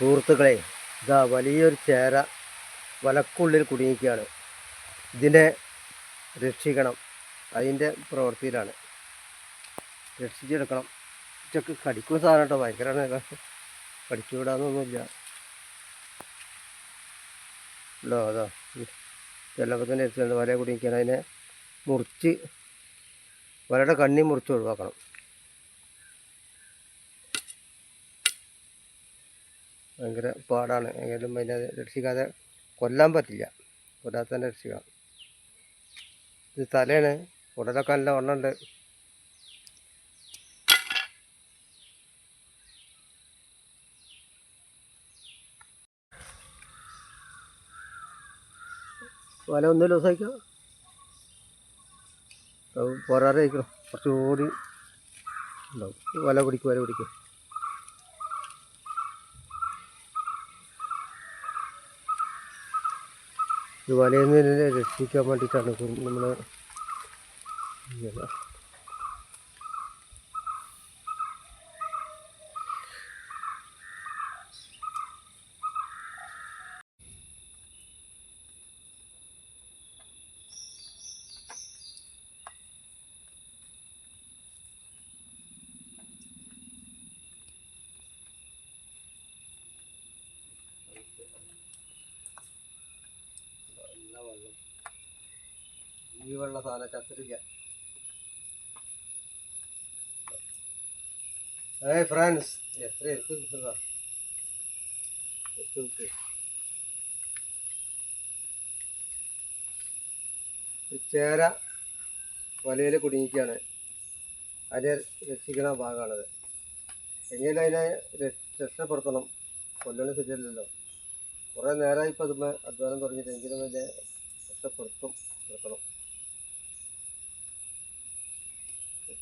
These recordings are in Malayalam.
സുഹൃത്തുക്കളെ ഇതാ വലിയൊരു ചേര വലക്കുള്ളിൽ കുടുങ്ങിക്കുകയാണ് ഇതിനെ രക്ഷിക്കണം. അതിന്റെ പ്രവൃത്തിയിലാണ്. രക്ഷിച്ചെടുക്കണം. ഉച്ചയ്ക്ക് കടിക്കുന്ന സാധനം കേട്ടോ. ഭയങ്കരമാണ് കടിച്ചു വിടാന്നൊന്നുമില്ല ഉണ്ടോ? അതോ? വെള്ളപ്പത്തിന്റെ അടുത്തുണ്ട് വല കുടുങ്ങിക്കാൻ അതിനെ മുറിച്ച് വലയുടെ കണ്ണി മുറിച്ച് ഒഴിവാക്കണം. ഭയങ്കര പാടാണ്. എങ്കിലും അതിനെ രക്ഷിക്കാതെ കൊല്ലാൻ പറ്റില്ല. കൊല്ലാതെ തന്നെ രക്ഷിക്കണം. ഇത് തലയാണ്. ഉടലൊക്കെ നല്ല വണ്ണമുണ്ട് വല ഒന്നും ലൂസായിക്കോ? പോരാറെ ആയിക്കണം കുറച്ചുകൂടി ഉണ്ടാവും. വല പിടിക്കും വല പിടിക്കും. ഈ വലയിൽ നിന്ന് രക്ഷിക്കാൻ വേണ്ടിയിട്ടാണ് നമ്മൾ നല്ല വെള്ളം ഈ വെള്ള സാധനം ചത്തിരിക്ക ഏയ് ഫ്രണ്ട്സ് എത്ര ഒരു ചേര വലയിൽ കുടുങ്ങിക്കുകയാണ് അതിനെ രക്ഷിക്കുന്ന ഭാഗമാണത്. എങ്കിലും അതിനെ രക്ഷ- രക്ഷപ്പെടുത്തണം. കൊല്ലണ ശരിയല്ലല്ലോ. കുറേ നേരമായി ഇപ്പം അതുമ്മ അധ്വാനം തുടങ്ങിയിട്ട് എങ്കിലും അതിനെ രക്ഷപ്പെടുത്തും നിർത്തണം.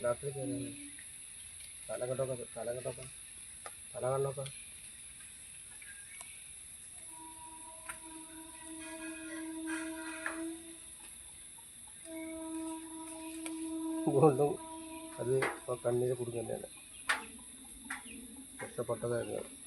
തലാത്തിൽ കയറിയാണ്. തല തലകെട്ടൊക്കെ തല കണ്ടോക്കെ തല കണ്ടോക്കെ കൊണ്ടും അത് കണ്ണീര് കുടുങ്ങന്നെയാണ് രക്ഷപ്പെട്ടതായിരുന്നു.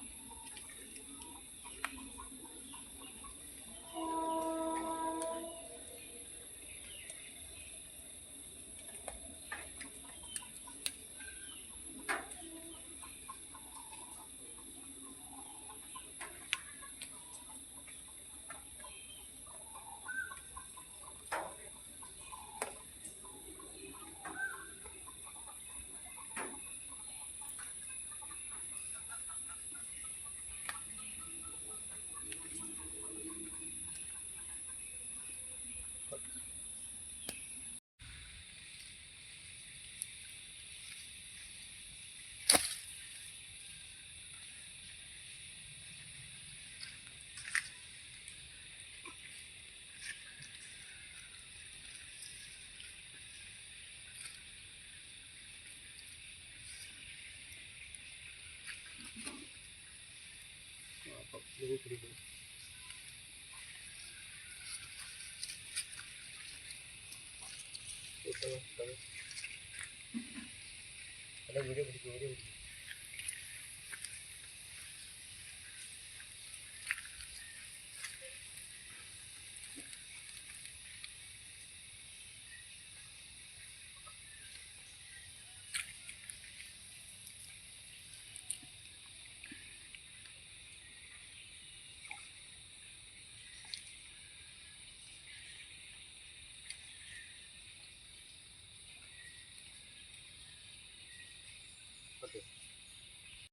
അപ്പം ഇത് പിടിക്കും അല്ല വീഡിയോ പിടിക്കും വീഡിയോ പിടിക്കും